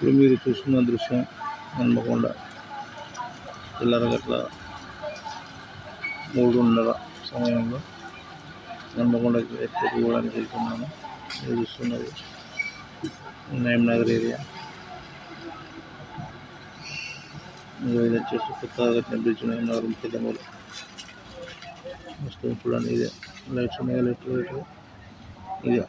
ఇప్పుడు మీరు చూస్తున్న దృశ్యం హన్మకొండ తెల్లారగట్ల మూడున్నర సమయంలో హన్మకొండకి ఎక్కడికి పోవడానికి వెళ్తున్నాను మీరు చూస్తున్నది నయం నగర్ ఏరియా. ఇంకా ఇది వచ్చేసి కొత్తగా కట్టిన బ్రిడ్జ్ నయం నగర్ పెద్దమూరు. వస్తుంది చూడండి ఇదే లైట్స్ ఉన్నాయి లైట్ లైట్ ఇదే.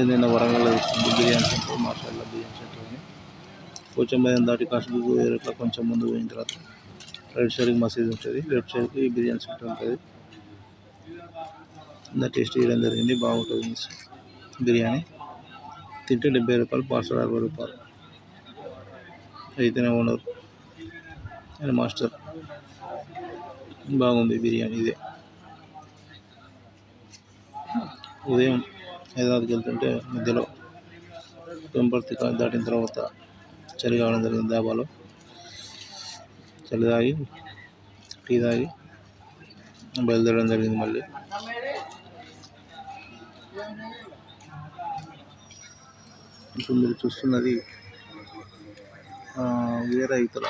ఏదైనా వరంగల్ బిర్యానీ సెంటర్ మాషాల్లా బిర్యానీ సెంటర్ అని కొంచెం భయం దాటి కాశ్మీర్ ఏరియా కొంచెం ముందు పోయిన తర్వాత రైట్ సైడ్కి మసీద్ ఉంటుంది లెఫ్ట్ సైడ్కి బిర్యానీ సెంటర్ ఉంటుంది. ఇందా టేస్ట్ చేయడం జరిగింది బాగుంటుంది బిర్యానీ తింటే డెబ్బై రూపాయలు పార్సల్ అరవై రూపాయలు. అయితేనే ఓనర్ అండ్ మాస్టర్. బాగుంది బిర్యానీ ఇదే. ఉదయం హైదరాబాద్కి వెళ్తుంటే మధ్యలో పెంపర్తి దాటిన తర్వాత చలి కావడం జరిగింది దాబాలో చలి తాగి టీ తాగి బయలుదేరడం జరిగింది మళ్ళీ. ఇప్పుడు మీరు చూస్తున్నది ఆ, వేరే ఇతర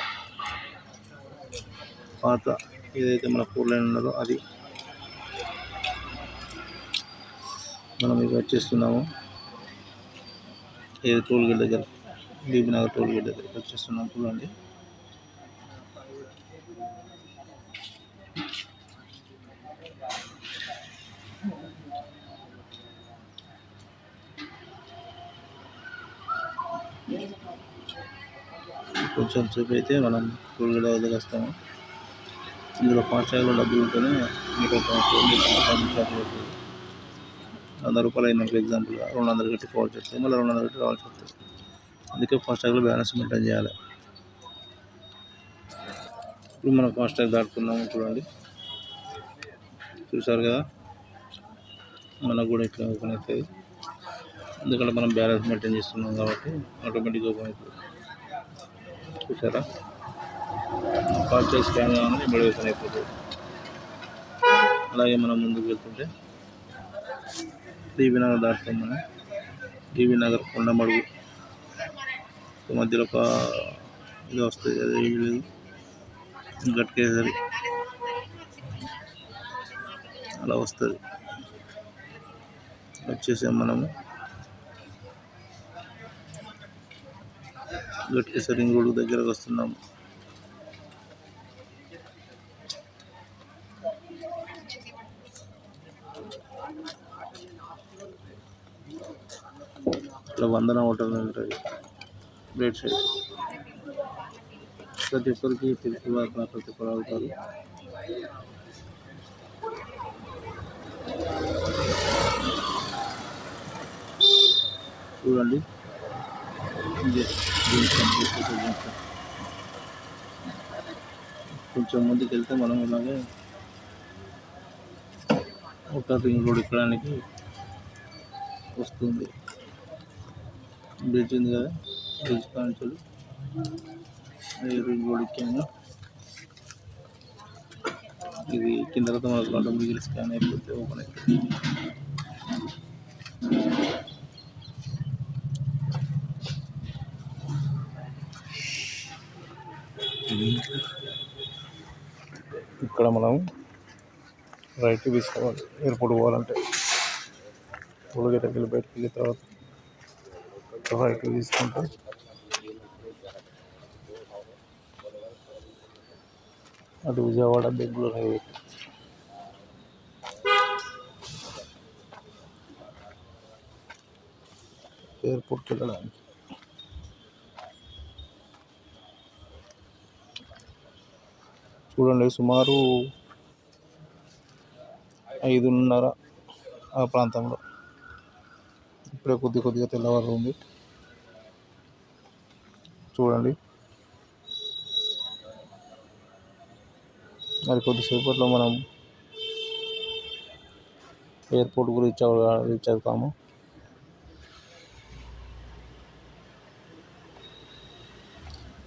పాత ఏదైతే మన ఫోర్ లైన్ ఉన్నదో అది మనం ఇక వచ్చేస్తున్నాము ఏ టోల్ గేట్ దగ్గర బీబీనగర్ టోల్ గేట్ దగ్గరికి వచ్చేస్తున్నాం చూడండి. కొంచెం సేపు అయితే మనం టోల్గేట్ దగ్గర వస్తాము. ఇందులో ఫాస్టాగ్లో డబ్బులు ఉంటేనే మీకు ఒక ఫోన్ చేసి పది వంద రూపాయలు అయినప్పుడు ఎగ్జాంపుల్గా రెండు వందలు కట్టి పోవాల్సి వస్తుంది మళ్ళీ రెండు వందలు కట్టి రావాల్సి వస్తుంది అందుకే ఫాస్టాగ్లో బ్యాలెన్స్ మెయింటైన్ చేయాలి. ఇప్పుడు మనం ఫాస్టాగ్ దాటుకున్నాము చూడండి. చూసారు కదా? మనకు కూడా ఇట్లా ఓపెన్ అవుతుంది ఎందుకంటే మనం బ్యాలెన్స్ మెయింటైన్ చేస్తున్నాం కాబట్టి ఆటోమేటిక్గా ఓపెన్ అవుతుంది. చూసారా? ఫాస్టాగ్ స్కాన్ కాగానే ఇప్పుడు ఓపెన్ అయిపోతుంది. అలాగే మనం ముందుకు వెళ్తుంటే టీవీ నగర్ దాటుతాం టీవీ నగర్ కొండమడుగు. మధ్యలో ఒక ఇది వస్తుంది అది ఏమీ లేదు. గట్కేసరి. అలా వస్తుంది. వచ్చేసాం మనము. గట్కేసరి రింగ్ రోడ్డు దగ్గరకు వస్తున్నాము. వందన హోటల్ ఉంటుంది రైట్ సైడ్ ప్రతి ఒక్కరికి తెలుసు వారు ప్రతి ఒక్కరు అవుతారు. చూడండి. కొంచెం ముందుకు వెళ్తే మనం ఇలాగే ఒక రింగ్ రోడ్ ఎక్కడానికి వస్తుంది. బ్రిడ్జ్ ఉంది కదా బ్రిడ్జ్ కాంచెలు రింగ్ రోడ్ ఎక్కాము ఇది కింద తర్వాత మనకు ఆటోమేటిక్ స్కాన్ అయిపోతే ఓపెన్ అయిపోతుంది. ఇక్కడ మనం రైట్ తీసుకోవాలి ఎయిర్పోర్ట్ పోవాలంటే. టోల్గేట్ వెళ్ళి బయటకు వెళ్ళిన తర్వాత రైట్ తీసుకుంటాం. అటు విజయవాడ బెంగళూరు హైవే. ఎయిర్పోర్ట్కి వెళ్ళడానికి. చూడండి సుమారు ఐదున్నర ఆ ప్రాంతంలో. ఇప్పుడే కొద్ది కొద్దిగా తెల్లవారు ఉంది చూడండి. మరి కొద్దిసేపట్లో మనం ఎయిర్పోర్ట్ రీచ్ అవ రీచ్ అవుతాము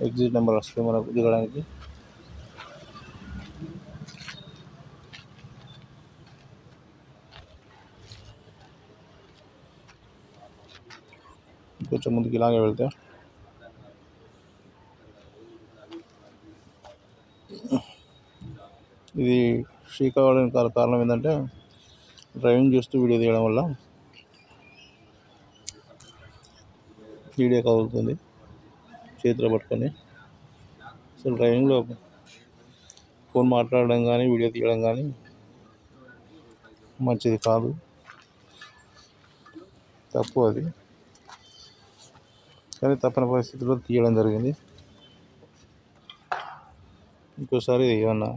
ఎగ్జిట్ నెంబర్ వస్తుంది మనకు దిగడానికి. కొంచెం ముందుకు ఇలాగే వెళ్తే ఇది శ్రీకాకుళం కారణం ఏంటంటే డ్రైవింగ్ చేస్తూ వీడియో తీయడం వల్ల వీడియో కదులుతుంది చేతిలో పట్టుకొని. అసలు డ్రైవింగ్లో ఫోన్ మాట్లాడడం కానీ వీడియో తీయడం కానీ మంచిది కాదు. తప్పు అది. కానీ తప్పని పరిస్థితుల్లో తీయడం జరిగింది. ఇంకోసారి ఏమన్నా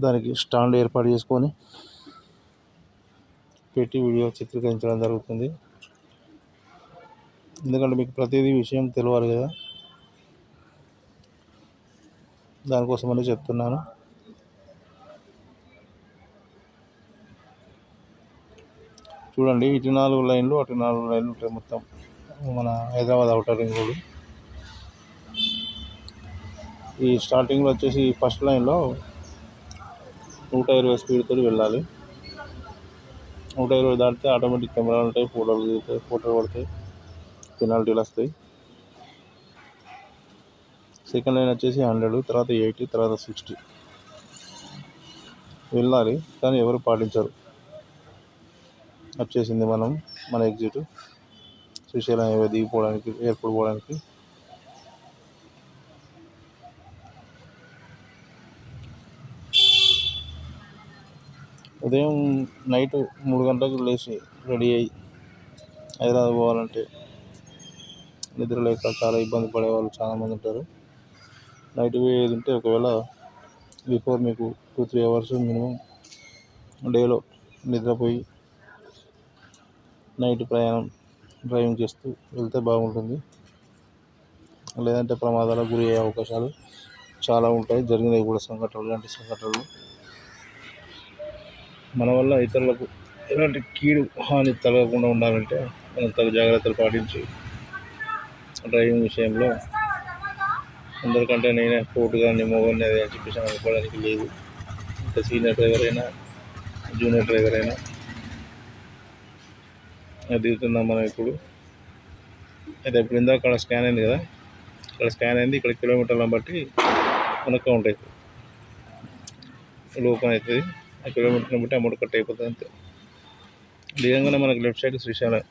దానికి స్టాండ్ ఏర్పాటు చేసుకొని పెట్టి వీడియో చిత్రీకరించడం జరుగుతుంది. ఎందుకంటే మీకు ప్రతిదీ విషయం తెలియాలి కదా. దానికోసమని చెప్తున్నాను. చూడండి ఇటు నాలుగు లైన్లు అటు నాలుగు లైన్లు ఉంటాయి మొత్తం. మన హైదరాబాద్ అవుటర్ రింగ్ రోడ్. ఈ స్టార్టింగ్లో వచ్చేసి ఫస్ట్ లైన్లో నూట ఇరవై స్పీడ్తో వెళ్ళాలి. నూట ఇరవై దాటితే ఆటోమేటిక్ కెమెరాలు ఉంటాయి ఫోటోలు దిగుతాయి ఫోటోలు పడతాయి పెనాల్టీలు వస్తాయి. సెకండ్ లైన్ వచ్చేసి హండ్రెడ్ తర్వాత ఎయిటీ తర్వాత సిక్స్టీ వెళ్ళాలి కానీ ఎవరు పాటించరు. వచ్చేసింది మనం మన ఎగ్జిట్ శ్రీశైలం దిగిపోవడానికి ఎయిర్పోర్ట్ పోవడానికి ఉదయం నైట్ మూడు గంటలకు లేచి రెడీ అయ్యి హైదరాబాద్ పోవాలంటే నిద్ర లేక చాలా ఇబ్బంది పడే వాళ్ళు చాలామంది ఉంటారు. నైట్ పోయేది ఉంటే ఒకవేళ బిఫోర్ మీకు టూ త్రీ అవర్స్ మినిమం డేలో నిద్రపోయి నైట్ ప్రయాణం డ్రైవింగ్ చేస్తూ వెళ్తే బాగుంటుంది. లేదంటే ప్రమాదాలకు గురి అయ్యే అవకాశాలు చాలా ఉంటాయి. జరిగినవి కూడా సంఘటనలు ఇలాంటి సంఘటనలు. మన వల్ల ఇతరులకు ఎలాంటి కీడు హాని తగలకుండా ఉండాలంటే మనం తగు జాగ్రత్తలు పాటించి డ్రైవింగ్ విషయంలో అందరికంటే నేనే కోర్టు కానీ అది అని చెప్పేసి అనుకోవడానికి లేదు. ఇంకా సీనియర్ డ్రైవర్ అయినా జూనియర్ డ్రైవర్ అయినా అది దిగుతున్నాం మనం ఇప్పుడు. అయితే ఇప్పుడు ఇందాక అక్కడ స్కాన్ అయింది కదా? ఇక్కడ స్కాన్ అయింది. ఇక్కడ కిలోమీటర్లను బట్టి మనకు కౌంట్ అవుతుంది ఓపెన్ అవుతుంది. కిలోమీటర్ని బట్టి అమౌంట్ కట్ అయిపోతుంది అంతే. నిజంగానే మనకి లెఫ్ట్ సైడ్ శ్రీశైలం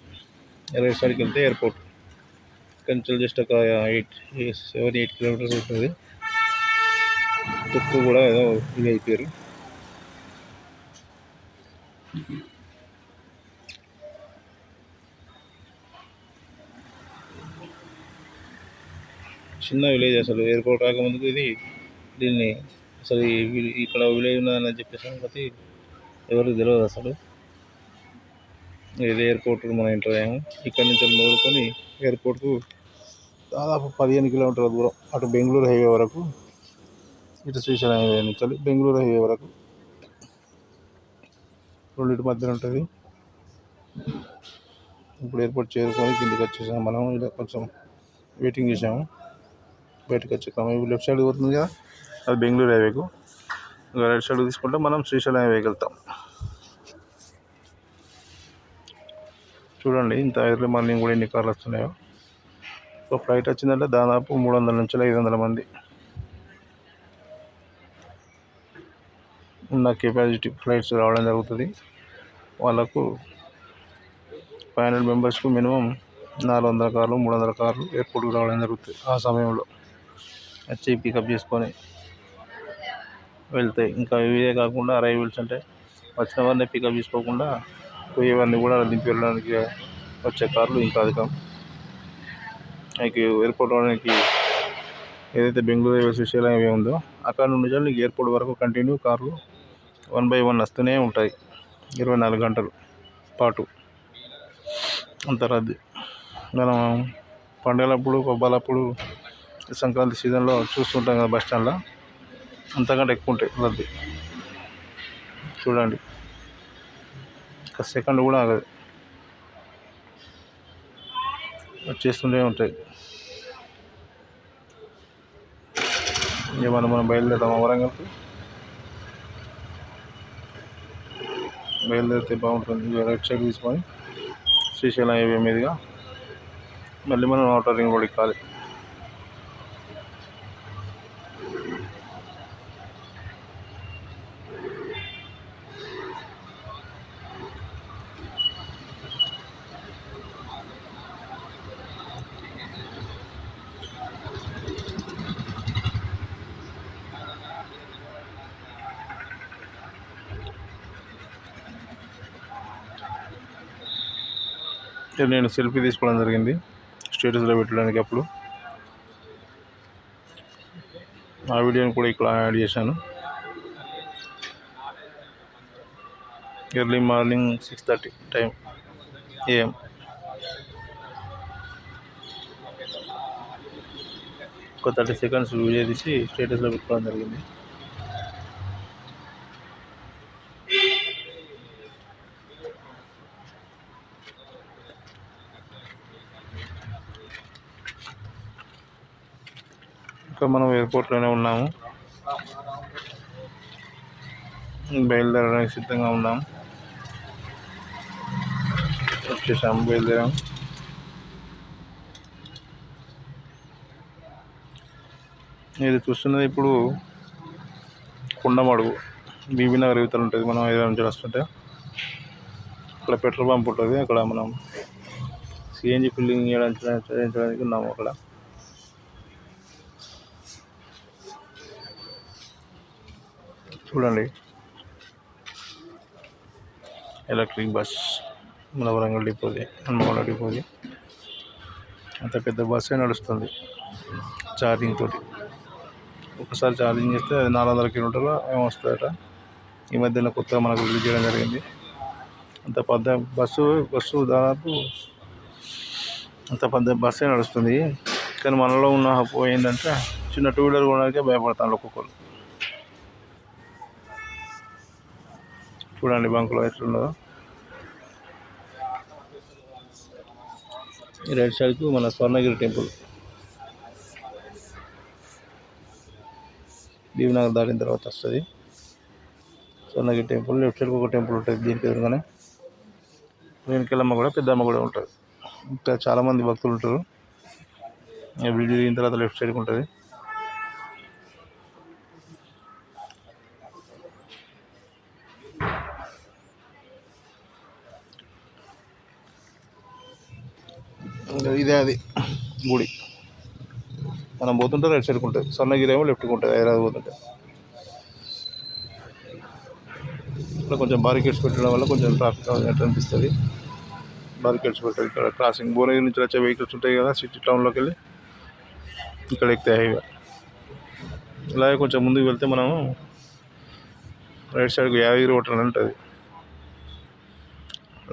రైట్ సైడ్కి వెళ్తే ఎయిర్పోర్ట్. కొంచెం జస్ట్ ఒక ఎయిట్ సెవెన్ ఎయిట్ కిలోమీటర్స్ ఉంటుంది చుట్టూ కూడా ఏదో ఫ్రీ అయిపోయారు. చిన్న విలేజ్ అసలు ఎయిర్పోర్ట్ రాకముందుకు ఇది దీన్ని అసలు ఇక్కడ విలేజ్ ఉన్నదని చెప్పేసి సంగతి ఎవరికి తెలియదు అసలు. ఇది ఎయిర్పోర్ట్ మనం ఎంటర్ అయ్యాము ఇక్కడ నుంచి మొదలుకొని ఎయిర్పోర్ట్కు దాదాపు పదిహేను కిలోమీటర్ల దూరం అటు బెంగళూరు హైవే వరకు ఇటు శ్రీశైలం హైవే నుంచి బెంగళూరు హైవే వరకు. రెండింటి మధ్యన ఉంటుంది. ఇప్పుడు ఎయిర్పోర్ట్ చేరుకొని కిందికి వచ్చేసాము మనం. ఇలా కొంచెం వెయిటింగ్ చేసాము. బయటకు వచ్చే క్రమం ఇప్పుడు లెఫ్ట్ సైడ్ పోతుంది కదా. అది బెంగళూరు హైవేకు. ఇంకా రైట్ సైడ్ తీసుకుంటే మనం శ్రీశైలం హైవేకి వెళ్తాం. చూడండి ఇంత ఎర్లీ మార్నింగ్ కూడా ఎన్ని కార్లు వస్తున్నాయో. సో ఫ్లైట్ వచ్చిందంటే దాదాపు మూడు వందల నుంచి ఐదు వందల మంది. ఉన్న కెపాసిటీ ఫ్లైట్స్ రావడం జరుగుతుంది. వాళ్ళకు ఫైవ్ హండ్రెడ్ మెంబర్స్కు మినిమం నాలుగు వందల కార్లు మూడు వందల కార్లు ఎయిర్పోర్ట్కి రావడం జరుగుతుంది ఆ సమయంలో. వచ్చి పికప్ చేసుకొని వెళ్తాయి. ఇంకా ఇవే కాకుండా అరైవల్స్ అంటే వచ్చిన వారిని పికప్ చేసుకోకుండా పోయేవారిని కూడా దింపి వెళ్ళడానికి వచ్చే కార్లు ఇంకా అధికం. మీకు ఎయిర్పోర్ట్ రావడానికి ఏదైతే బెంగళూరు రైల్వే శ్రీశైలం హైవే ఉందో అక్కడ నుండి నీకు ఎయిర్పోర్ట్ వరకు కంటిన్యూ కార్లు వన్ బై వన్ వస్తూనే ఉంటాయి. ఇరవై నాలుగు గంటలు పాటు అంత రద్దీ మనం పండుగలప్పుడు పబ్బాలప్పుడు సంక్రాంతి సీజన్లో చూస్తుంటాం కదా బస్ స్టాండ్లో. అంతకంటే ఎక్కువ ఉంటాయి రద్దీ చూడండి. ఒక సెకండ్ కూడా ఆగదు. వచ్చేస్తుండే ఉంటాయి. ఏమన్నా మనం మనం వరంగల్కి? బయలుదేరితే బాగుంటుంది. ఇక రైట్ సైడ్ తీసుకొని శ్రీశైలం హైవే మీదుగా. మళ్ళీ మనం అవుటర్ రింగ్ రోడ్ ఎక్కాలి. అయితే నేను సెల్ఫీ తీసుకోవడం జరిగింది. స్టేటస్లో పెట్టడానికి అప్పుడు. ఆ వీడియోని కూడా ఇక్కడ యాడ్ చేశాను. Early morning six thirty time AM. ఒక థర్టీ సెకండ్స్ వీడియో తీసి స్టేటస్లో పెట్టుకోవడం జరిగింది. మనం ఎయిర్పోర్ట్లోనే ఉన్నాము. బయలుదేరడానికి సిద్ధంగా ఉన్నాం. వచ్చేసాం బయలుదేరాం. ఇది చూస్తున్నది ఇప్పుడు కుండమడుగు. బీబీ నగర్ యువతలు ఉంటుంది మనం హైదరాబాద్ నుంచి వస్తుంటే. అక్కడ పెట్రోల్ పంప్ ఉంటుంది అక్కడ మనం సిఎన్జి ఫిల్లింగ్ చేయడానికి చేయించడానికి ఉన్నాము అక్కడ. చూడండి. ఎలక్ట్రిక్ బస్ మన వరంగల్ డిపోది హన్మకొండ డిపోది. అంత పెద్ద బస్సే నడుస్తుంది ఛార్జింగ్ తోటి. ఒకసారి ఛార్జింగ్ చేస్తే అది నాలుగు వందల కిలోమీటర్లు ఏమో వస్తుందట. ఈ మధ్యన కొత్తగా మనకు రిలీజ్ చేయడం జరిగింది. అంత పెద్ద బస్సు బస్సు దాదాపు అంత పెద్ద బస్సే నడుస్తుంది. కానీ మనలో ఉన్న హప్పు ఏంటంటే చిన్న టూ వీలర్ కొనడానికే భయపడతాను ఒక్కొక్కరు. చూడండి బంకులో ఎట్లున్నదో రైట్ సైడ్కు మన స్వర్ణగిరి టెంపుల్. భీమనగర్ దాటిన తర్వాత వస్తుంది. స్వర్ణగిరి టెంపుల్ లెఫ్ట్ సైడ్కి ఒక టెంపుల్ ఉంటుంది దీనికి ఎదురుగానే వెనకెళ్ళమ్మ కూడా పెద్దమ్మ కూడా ఉంటుంది. ఇంకా చాలామంది భక్తులు ఉంటారు. ఈ వీడియో దిగిన తర్వాత లెఫ్ట్ సైడ్కి ఉంటుంది. ఇదే అది గుడి. మనం పోతుంటే రైట్ సైడ్కి ఉంటుంది. స్వర్ణగిరి ఏమో లెఫ్ట్కి ఉంటుంది హైదరాబాద్ పోతుంటే. ఇక్కడ కొంచెం బారికేడ్స్ పెట్టడం వల్ల కొంచెం ట్రాఫిక్ అన్నట్టు అనిపిస్తుంది. బారికేడ్స్ పెట్టారు ఇక్కడ క్రాసింగ్ భువనగిరి నుంచి వచ్చే వెహికల్స్ ఉంటాయి కదా సిటీ టౌన్లోకి వెళ్ళి ఇక్కడ ఎక్కితే హైవే ఇలాగే కొంచెం ముందుకు వెళ్తే మనము రైట్ సైడ్కి యాదగిరి హోటల్ అని ఉంటుంది.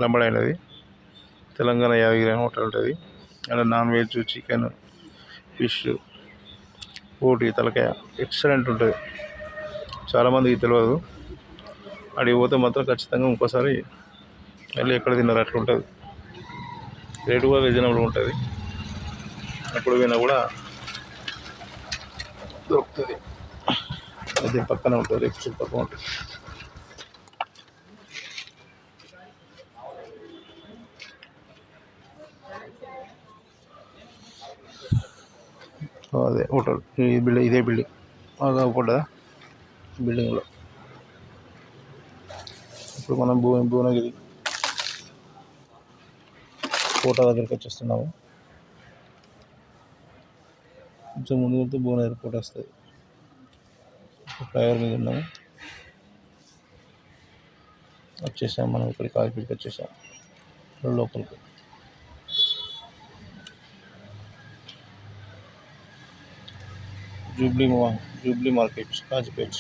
లంబడైనది తెలంగాణ యాదగిరి అని హోటల్ ఉంటుంది. అక్కడ నాన్ వెజ్ చికెన్ ఫిష్ పోటీ తలకాయ ఎక్సలెంట్ ఉంటుంది. చాలామందికి తెలియదు అడిగి పోతే మాత్రం ఖచ్చితంగా ఇంకోసారి మళ్ళీ ఎక్కడ తిన్నారు అట్లా ఉంటుంది. రేటు కూడా రీజనబుల్ ఉంటుంది. ఎప్పుడు పోయినా కూడా దొరుకుతుంది. అది పక్కన ఉంటుంది ఎక్స్ట్రా పక్కన ఉంటుంది. అదే హోటల్ ఈ బిల్డింగ్ ఇదే బిల్డింగ్ అలా పడ్డదా బిల్డింగ్లో ఇప్పుడు మనం భూ భువనగిరి కోట దగ్గరికి వచ్చేస్తున్నాము. కొంచెం ముందు వెళ్తే భువనగిరి కోట వస్తుంది. ఫ్లైఓవర్ మీద ఉన్నాము. వచ్చేసాం మనం ఇక్కడికి కాకిపీడికి వచ్చేసాం లోపలికి. జూబ్లీ మా జూబ్లీ మార్కెట్ కాజిపేట్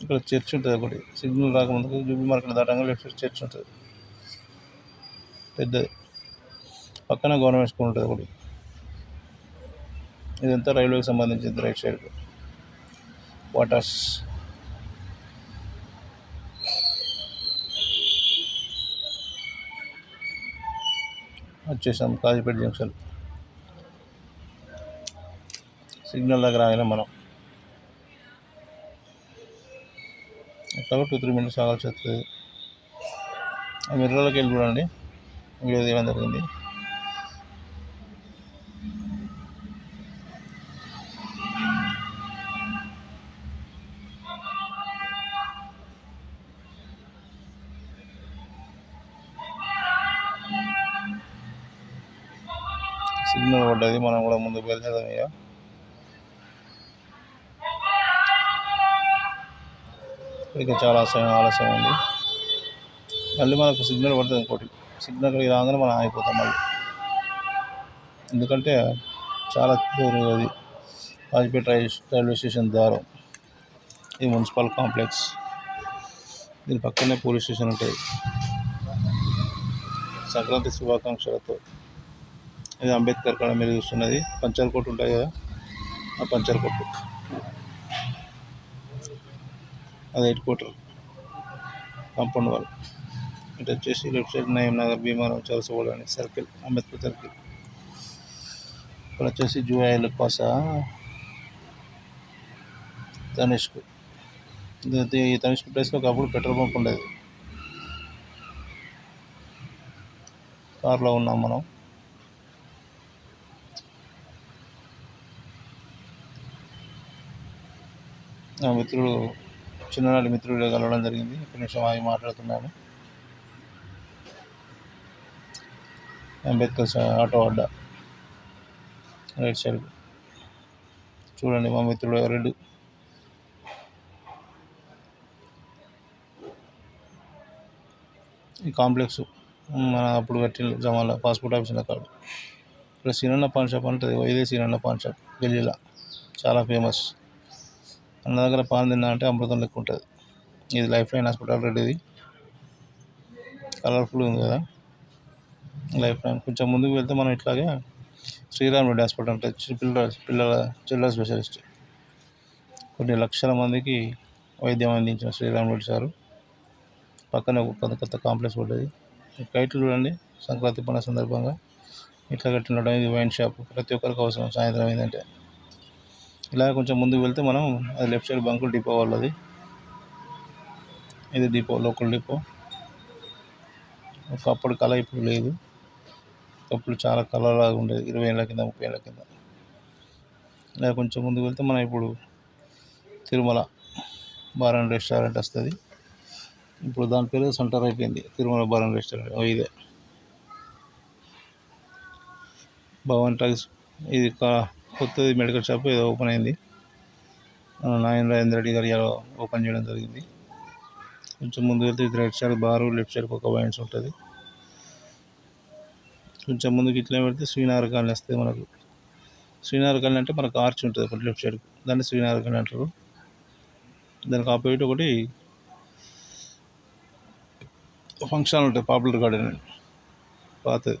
ఇక్కడ చర్చ్ ఉంటుంది ఒకటి సిగ్నల్ రాకముందుకు జూబ్లీ మార్కెట్ దాటంగా లెఫ్ట్ సైడ్ చర్చ్ ఉంటుంది పెద్దది పక్కన గవర్నమెంట్ స్కూల్ ఉంటుంది ఒకటి ఇదంతా రైల్వేకి సంబంధించింది రైట్ సైడ్. వాటర్స్. వచ్చేసాం కాజీపేట జంక్షన్. సిగ్నల్ దగ్గర ఆగిన మనం. ఎట్లాగో టూ త్రీ మినిట్స్ ఆగాల్సి వస్తుంది. మిర్రలోకి వెళ్ళి చూడండి. ఇంకేదేమైనా జరిగింది. ముందుకు వెళ్తాం ఇక ఇక చాలా ఆలస్యం ఆలస్యం ఉంది. మళ్ళీ మనకు సిగ్నల్ పడుతుంది ఇంకోటి. సిగ్నల్ రాగానే మనం ఆగిపోతాం మళ్ళీ. ఎందుకంటే చాలా దూరం అది. కాజీపేట రైల్వే రైల్వే స్టేషన్ ద్వారా. ఇది మున్సిపల్ కాంప్లెక్స్. దీని పక్కనే పోలీస్ స్టేషన్ ఉంటుంది సంక్రాంతి శుభాకాంక్షలతో. ఇది అంబేద్కర్ కాడ మీరు చూస్తున్నది. పంచర్ కొట్టు ఉంటాయి కదా. ఆ పంచర్ కొట్టు. అది హెడ్ క్వార్టర్. కాంపౌండ్ వాల్ ఇటు వచ్చేసి లెఫ్ట్ సైడ్ నయం నగర్ భీమారావు చలసవాడ అని సర్కిల్ అంబేద్కర్ సర్కిల్. ఇక్కడ వచ్చేసి జూఐల కోస తనిష్క్ ఈ తనిష్క్ ప్లేస్లో ఒకప్పుడు పెట్రోల్ పంప్ ఉండేది. కార్లో ఉన్నాం మనం. నా మిత్రుడు చిన్ననాటి మిత్రుడు కలవడం జరిగింది. ఒక నిమిషం ఆగి మాట్లాడుతున్నాను. అంబేద్కర్ ఆటో అడ్డా. Right side. చూడండి మా మిత్రుడు రెడ్ ఈ కాంప్లెక్స్ మన అప్పుడు కట్టిన జమాల పాస్పోర్ట్ ఆఫీస్ కాదు. ఇక్కడ సీనన్న పాన్ షాప్ ఉంటుంది ఇదే సీనన్న పాన్ షాప్ ఢిల్లీలో. చాలా ఫేమస్. అన్న దగ్గర పాలు తిన్నా అంటే అమృతం లెక్క ఉంటుంది. ఇది లైఫ్ లైన్ హాస్పిటల్ రెడ్డిది కలర్ఫుల్ ఉంది కదా? లైఫ్ లైన్ కొంచెం ముందుకు వెళ్తే మనం ఇట్లాగే శ్రీరామ్ రెడ్డి హాస్పిటల్ ఉంటుంది చి- పిల్లల పిల్లల చిల్డ్రన్ స్పెషలిస్ట్. కొన్ని లక్షల మందికి వైద్యం అందించిన శ్రీరామ్ రెడ్డి సారు. పక్కనే ఒక కొత్త కొత్త కాంప్లెక్స్ పడ్డది. కైట్లు చూడండి. సంక్రాంతి పండుగ సందర్భంగా ఇట్లా కట్టినడం ఇది వైన్ షాప్. ప్రతి ఒక్కరికి అవసరం సాయంత్రం ఏంటంటే. ఇలా కొంచెం ముందుకు వెళ్తే మనం అది లెఫ్ట్ సైడ్ బంకులు డిపో వాళ్ళది. ఇది డిపో లోకల్ డిపో ఒకప్పుడు కళ ఇప్పుడు లేదు. ఒకప్పుడు చాలా కళలాగా ఉండేది. ఇరవై ఏళ్ళ కింద ముప్పై ఏళ్ళ కింద. ఇలా కొంచెం ముందుకు వెళ్తే మనం ఇప్పుడు తిరుమల బార్ రెస్టారెంట్ వస్తుంది. ఇప్పుడు దాని పేరు సెంటర్ అయిపోయింది. Tirumala bar restaurant. ఇదే. భవన్ టాక్స్ ఇది కా- కొత్తది మెడికల్ షాప్ ఏదో ఓపెన్ అయింది. మన నాయన రాజేంద్ర రెడ్డి గారు ఓపెన్ చేయడం జరిగింది. కొంచెం ముందు వెళ్తే ఇది right side bar left side ఒక వైన్స్ ఉంటుంది. కొంచెం ముందుకు ఇట్లా పెడితే శ్రీనగర్ కాలనీ వస్తుంది మనకు. శ్రీనగర్ కాలనీ అంటే మనకు ఆర్చ్ ఉంటుంది ఒకటి లెఫ్ట్ సైడ్ దాన్ని శ్రీనగర్ కాలనీ అంటారు. దానికి ఆపోజిట్ ఒకటి ఫంక్షన్ ఉంటుంది పాపులర్ గార్డెన్ అని. పాతది.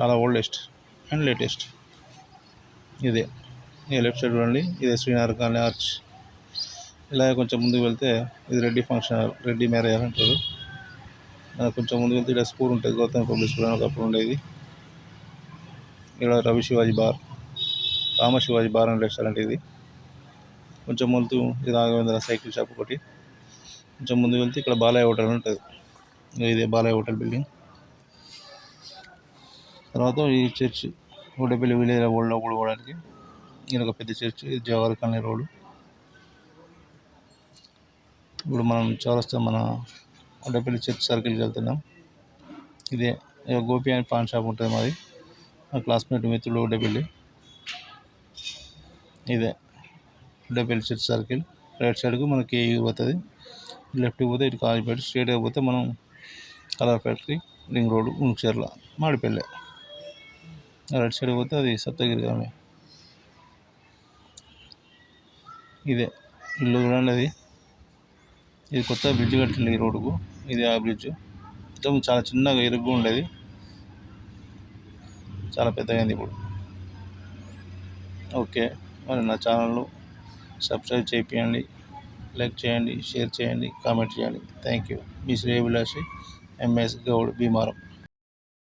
చాలా ఓల్డెస్ట్ అండ్ లేటెస్ట్. ఇదే. ఈ లెఫ్ట్ సైడ్ చూడండి ఇదే శ్రీనగర్ కాలనీ ఆర్చ్. ఇలా కొంచెం ముందుకు వెళ్తే ఇది Reddy function hall Reddy marriage అని అంటారు. కొంచెం ముందుకు వెళ్తే ఇక్కడ స్కూల్ ఉంటుంది గౌతమ్ పబ్లిక్ స్కూల్ అని ఒకప్పుడు ఉండేది. ఇక్కడ Ravi Shivaji bar Rama Shivaji bar and restaurant ఇది. కొంచెం ముందు ఇది రాఘవేంద్ర సైకిల్ షాప్ ఒకటి. కొంచెం ముందుకు వెళ్తే ఇక్కడ బాలయ్య హోటల్ ఉంటుంది. ఇదే బాలయ్య హోటల్ బిల్డింగ్. తర్వాత ఈ చర్చ్ గుడ్డపల్లి విలేజ్ రోడ్లో కూడా పోవడానికి ఇది ఒక పెద్ద చర్చ్ ఇది జవహర్ కాలనీ రోడ్డు. ఇప్పుడు మనం చౌరస్తా మన గుడ్డపల్లి చర్చ్ సర్కిల్కి వెళ్తున్నాం. ఇదే గోపి అని పాన్ షాప్ ఉంటుంది మాది. మా క్లాస్మేట్ మిత్రుడు గుడ్డపల్లి ఇదే గుడ్డపల్లి చర్చ్ సర్కిల్. రైట్ సైడ్కు మనకి కేయూ పోతుంది. లెఫ్ట్కి పోతే ఇటు కాజీపేట స్ట్రైట్గా పోతే మనం colour factory ring road Uncharla Madipalle. Right side పోతే అది సప్తగిరి కాలనీ ఇదే ఇల్లు చూడండి అది. ఇది కొత్త బ్రిడ్జ్ కట్టింది ఈ రోడ్డుకు ఇది ఆ బ్రిడ్జ్ మొత్తం చాలా చిన్నగా ఇరుగ్గా ఉండేది. చాలా పెద్దగా అయింది ఇప్పుడు. ఓకే మరి నా ఛానల్ సబ్స్క్రైబ్ చేయండి లైక్ చేయండి షేర్ చేయండి కామెంట్ చేయండి. థ్యాంక్ యూ మీ శ్రీ అభిలాషి ఎంఎస్ గౌడ్ భీమారం